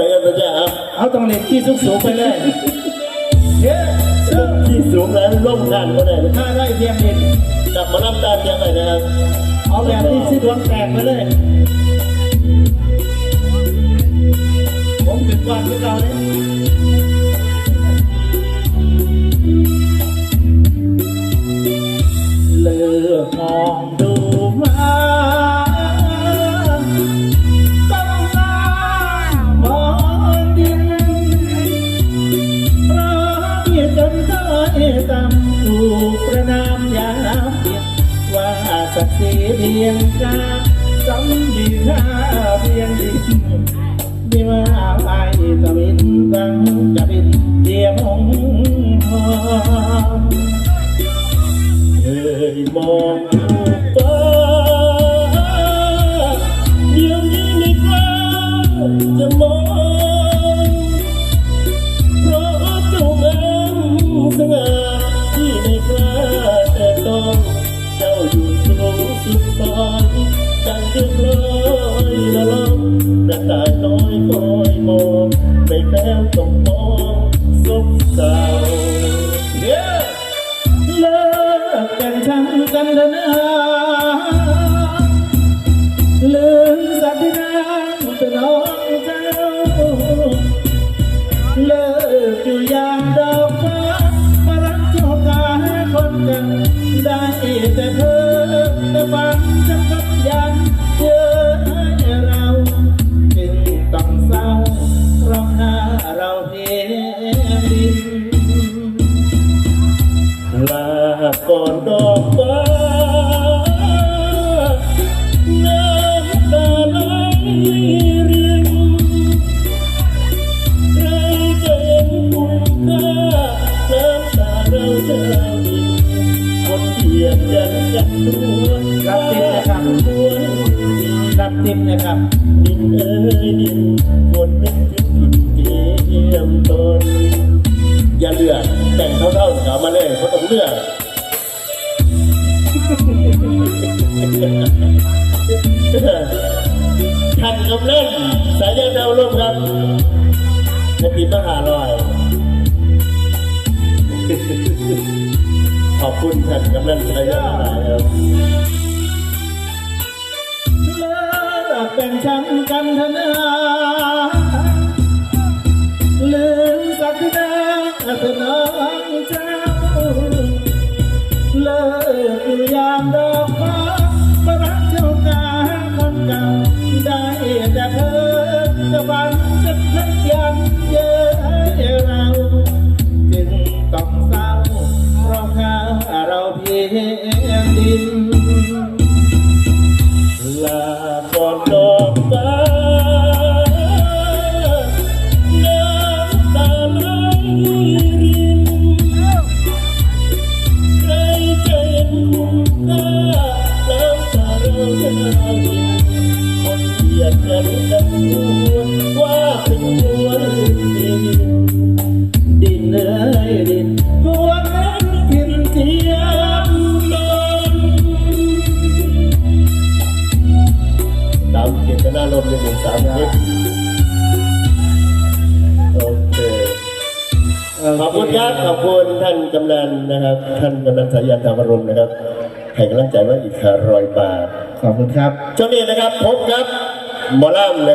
ส่กันตัวจ้าครับเอาต้องเล่นที่สูงสูงๆไปเลยเย้ซึ่งที่สูงแล้วร่มกันก็ได้นะถ้าได้เพียงเล่นกลับมาน้ำตาเทียมไปนะครับเอาแบบที่สิดวงแตกไปเลย ผมถึงก่อนที่เราเนี่ยเลือกมองดู ว่าสักสีเพียงกาจำดีหน้าเพียงดีดีว่าไปตะวินฟังจะบินเดียมองทองเคยมอง องแต่ตายน้อยคอยมองไม่แป้วต้องมองซบเศร้าเลิกกันช่างกันเถอะนะลืมสักที่นางเป็นน้องเจ้าเลิกอยู่อย่างดอกฟ้ามารักเจ้ากาคนกันได้แต่เธอแต่ฝัน ดอกฟ้าน้ำตาไหลรินใครจะเห็นคุณค่าน้ำตาเราจะดินคนเกียดยันกันตัวรับติดนะครับรับติดนะครับดินเอ้ยดินคนนึกถึงผิดเทียมตนอย่าเลือกแต่งเท่าๆเอามาเลยเพราะต้องเลือก ทันกำเล่น สายยาดาวร่มครับในปีมหาลอย ขอบคุณท่านกำลังสายยาดาวครับเลิกเป็นฉันกันทนา จะบันจะทักยันเยอะให้เราจึงต้องเศร้าเพราะข้าเราเพียงดินามนิดโอเคขอบคุณครับขอบคุณท่านกำนันนะครับ ท่านกำนันสายันธรรมรมนะครับให้กำลังใจว่าอีกคารอยบาทขอบคุณครับช่วงนี้นะครับพบครับหมอลำนะ